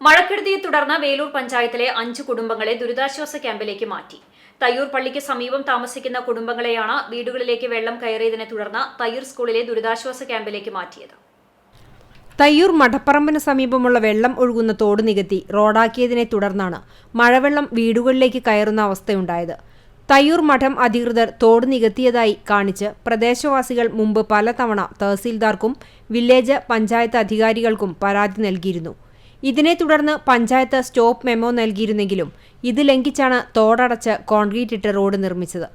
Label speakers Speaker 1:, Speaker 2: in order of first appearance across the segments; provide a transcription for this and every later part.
Speaker 1: മഴക്കെടുതിയെ തുടർന്ന് വേലൂർ പഞ്ചായത്തിലെ അഞ്ച് കുടുംബങ്ങളെ ദുരിതാശ്വാസ ക്യാമ്പിലേക്ക് മാറ്റി. തയ്യൂർ പള്ളിക്ക് സമീപം താമസിക്കുന്ന കുടുംബങ്ങളെയാണ് വീടുകളിലേക്ക് വെള്ളം കയറിയതിനെ തുടർന്ന് തയ്യൂർ സ്കൂളിലെ ദുരിതാശ്വാസ ക്യാമ്പിലേക്ക് മാറ്റിയത്.
Speaker 2: തയ്യൂർ മഠപ്പറമ്പിന് സമീപമുള്ള വെള്ളം ഒഴുകുന്ന തോട് നികത്തി റോഡാക്കിയതിനെ തുടർന്നാണ് മഴവെള്ളം വീടുകളിലേക്ക് കയറുന്ന അവസ്ഥയുണ്ടായത്. തയ്യൂർ മഠം അധികൃതർ തോട് നികത്തിയതായി കാണിച്ച് പ്രദേശവാസികൾ മുമ്പ് പലതവണ തഹസീൽദാർക്കും വില്ലേജ് പഞ്ചായത്ത് അധികാരികൾക്കും പരാതി നൽകിയിരുന്നു. ഇതിനെ തുടർന്ന് പഞ്ചായത്ത് സ്റ്റോപ്പ് മെമ്മോ നൽകിയിരുന്നെങ്കിലും ഇത് ലംഘിച്ചാണ് തോടടച്ച് കോൺക്രീറ്റ് ഇട്ട് റോഡ് നിർമ്മിച്ചത്.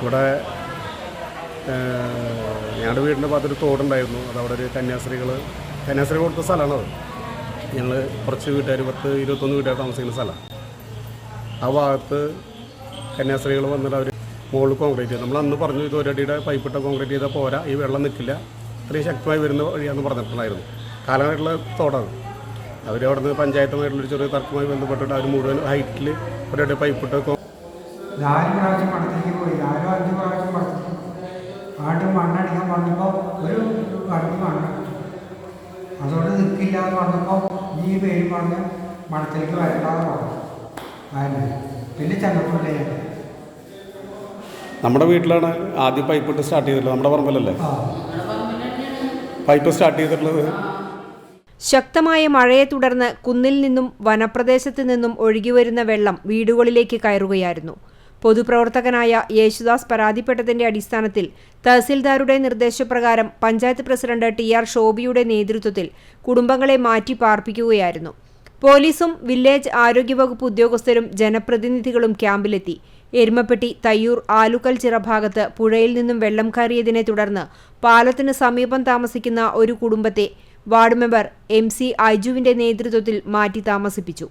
Speaker 3: ഇവിടെ ഞങ്ങളുടെ വീടിന്റെ ഭാഗത്തൊരു തോടുണ്ടായിരുന്നു. അതവിടെ ഒരു കന്യാസ്ത്രീകൾ കന്യാസ്ത്രീ കൊടുത്ത സ്ഥലമാണത് ഞങ്ങൾ കുറച്ച് വീട്ടുകാർ പത്ത് ഇരുപത്തൊന്ന് വീട്ടുകാർ താമസിക്കുന്ന സ്ഥലമാണ് ആ ഭാഗത്ത് കന്യാസ്ത്രീകൾ വന്നിട്ട് അവർ മുകളിൽ കോൺക്രീറ്റ് ചെയ്തു. നമ്മൾ അന്ന് പറഞ്ഞു ഇത് ഒരടിയുടെ പൈപ്പിട്ട കോൺക്രീറ്റ് ചെയ്താൽ പോരാ ഈ വെള്ളം നിൽക്കില്ല ഇത്രയും ശക്തമായി വരുന്ന വഴിയാണെന്ന് പറഞ്ഞിട്ടുണ്ടായിരുന്നു. കാലമായിട്ടുള്ള തോടാണ്. അവർ അവിടെ നിന്ന് പഞ്ചായത്തുമായിട്ടുള്ളൊരു ചെറിയ തർക്കമായി ബന്ധപ്പെട്ടിട്ട് അവർ മുഴുവൻ ഹൈറ്റിൽ ഒരേ പൈപ്പിട്ട് കോ-
Speaker 4: നാല് പ്രാവശ്യം പോയി. നാലോ അഞ്ച് പ്രാവശ്യം മണത്തിലേക്ക് ആട്ട് മണ്ണടിക്കാൻ വന്നപ്പോൾ ഒരു അതുകൊണ്ട് പറഞ്ഞപ്പോൾ ഈ പേര് പറഞ്ഞ് മണത്തിലേക്ക് വരണ്ടാന്ന് പറഞ്ഞു. അതിന് പിന്നെ ചെന്നപ്പോഴേ
Speaker 3: നമ്മുടെ വീട്ടിലാണ് ആദ്യം പൈപ്പ് പൈപ്പിട്ട് സ്റ്റാർട്ട് ചെയ്തിട്ടുള്ളത്. നമ്മുടെ പറമ്പിലല്ലേ?
Speaker 4: ആ.
Speaker 3: പൈപ്പ് സ്റ്റാർട്ട് ചെയ്തിട്ടുള്ളത്?
Speaker 2: ശക്തമായ മഴയെ തുടർന്ന് കുന്നിൽ നിന്നും വനപ്രദേശത്ത് നിന്നും ഒഴുകിവരുന്ന വെള്ളം വീടുകളിലേക്ക് കയറുകയായിരുന്നു. പൊതുപ്രവർത്തകനായ യേശുദാസ് പരാതിപ്പെട്ടതിന്റെ അടിസ്ഥാനത്തിൽ തഹസിൽദാരുടെ നിർദ്ദേശപ്രകാരം പഞ്ചായത്ത് പ്രസിഡന്റ് ടി ആർ ഷോബിയുടെ നേതൃത്വത്തിൽ കുടുംബങ്ങളെ മാറ്റി പാർപ്പിക്കുകയായിരുന്നു. പോലീസും വില്ലേജ് ആരോഗ്യവകുപ്പ് ഉദ്യോഗസ്ഥരും ജനപ്രതിനിധികളും ക്യാമ്പിലെത്തി. എരുമപ്പെട്ടി തയ്യൂർ ആലുക്കൽ ചിറ ഭാഗത്ത് പുഴയിൽ നിന്നും വെള്ളം കയറിയതിനെ തുടർന്ന് പാലത്തിന് സമീപം താമസിക്കുന്ന ഒരു കുടുംബത്തെ വാർഡ് മെമ്പർ എം സി ഐജുവിന്റെ നേതൃത്വത്തിൽ മാറ്റി താമസിപ്പിച്ചു.